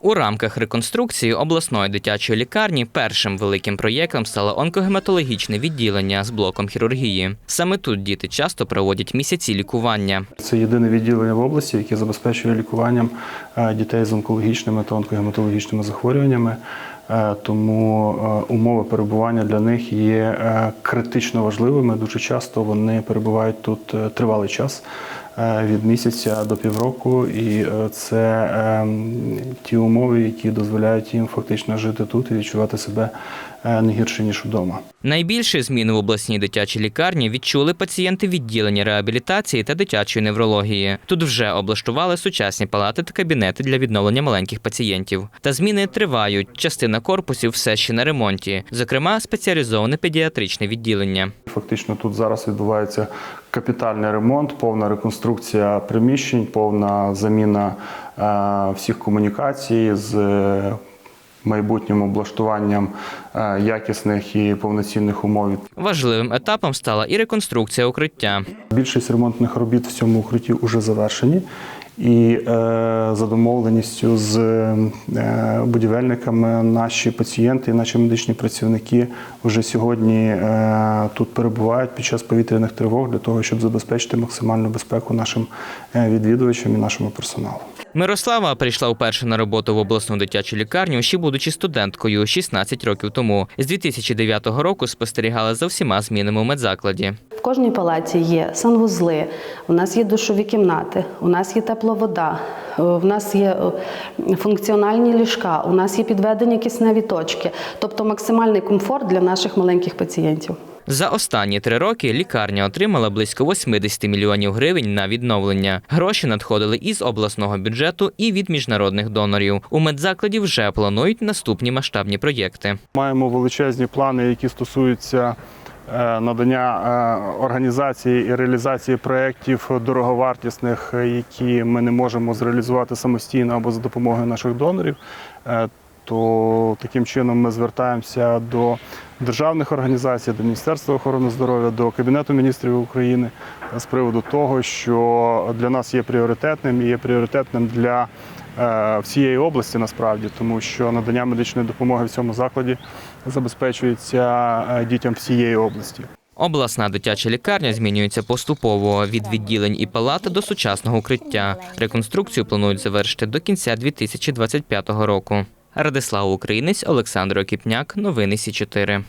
У рамках реконструкції обласної дитячої лікарні першим великим проєктом стало онкогематологічне відділення з блоком хірургії. Саме тут діти часто проводять місяці лікування. Це єдине відділення в області, яке забезпечує лікуванням е, дітей з онкологічними та онкогематологічними захворюваннями. Е, Тому е, умови перебування для них є критично важливими. Дуже часто вони перебувають тут тривалий час від місяця до півроку, і е, це е, ті умови, які дозволяють їм фактично жити тут і відчувати себе е, не гірше ніж вдома. Найбільші зміни в обласній дитячій лікарні відчули пацієнти відділення реабілітації та дитячої неврології. Тут вже облаштували сучасні палати та кабінети для відновлення маленьких пацієнтів. Та зміни тривають. Частина корпусів все ще на ремонті, зокрема спеціалізоване педіатричне відділення. Фактично тут зараз відбувається капітальний ремонт, повна реконструкція приміщень, повна заміна е, всіх комунікацій з е, майбутнім облаштуванням е, якісних і повноцінних умов. Важливим етапом стала і реконструкція укриття. Більшість ремонтних робіт в цьому укритті вже завершені. І е, за домовленістю з е, будівельниками наші пацієнти і наші медичні працівники вже сьогодні е, тут перебувають під час повітряних тривог для того, щоб забезпечити максимальну безпеку нашим е, відвідувачам і нашому персоналу. Мирослава прийшла вперше на роботу в обласну дитячу лікарню, ще будучи студенткою 16 років тому. З 2009 року спостерігала за всіма змінами у медзакладі. В кожній палаті є санвузли, у нас є душові кімнати, у нас є тепла вода, е, в нас є е, функціональні ліжка, у нас є підведені кисневі точки, тобто максимальний комфорт для наших маленьких пацієнтів. За останні три роки лікарня отримала близько 80 мільйонів гривень на відновлення. Гроші надходили із обласного бюджету і від міжнародних донорів. У медзакладі вже планують наступні масштабні проєкти. Маємо величезні плани, які стосуються надання е, організації і реалізації проєктів дороговартісних, е, які ми не можемо зреалізувати самостійно або за допомогою наших донорів. Е, То таким чином ми звертаємося до державних організацій, до Міністерства охорони здоров'я, до Кабінету міністрів України е, з приводу того, що для нас є пріоритетним і є пріоритетним для е, всієї області насправді, тому що надання медичної допомоги в цьому закладі забезпечується е, дітям всієї області. Обласна дитяча лікарня змінюється поступово від відділень і палат до сучасного укриття. Реконструкцію планують завершити до кінця 2025 року. Радислав Українець, Олександр Окіпняк. Новини Сі 4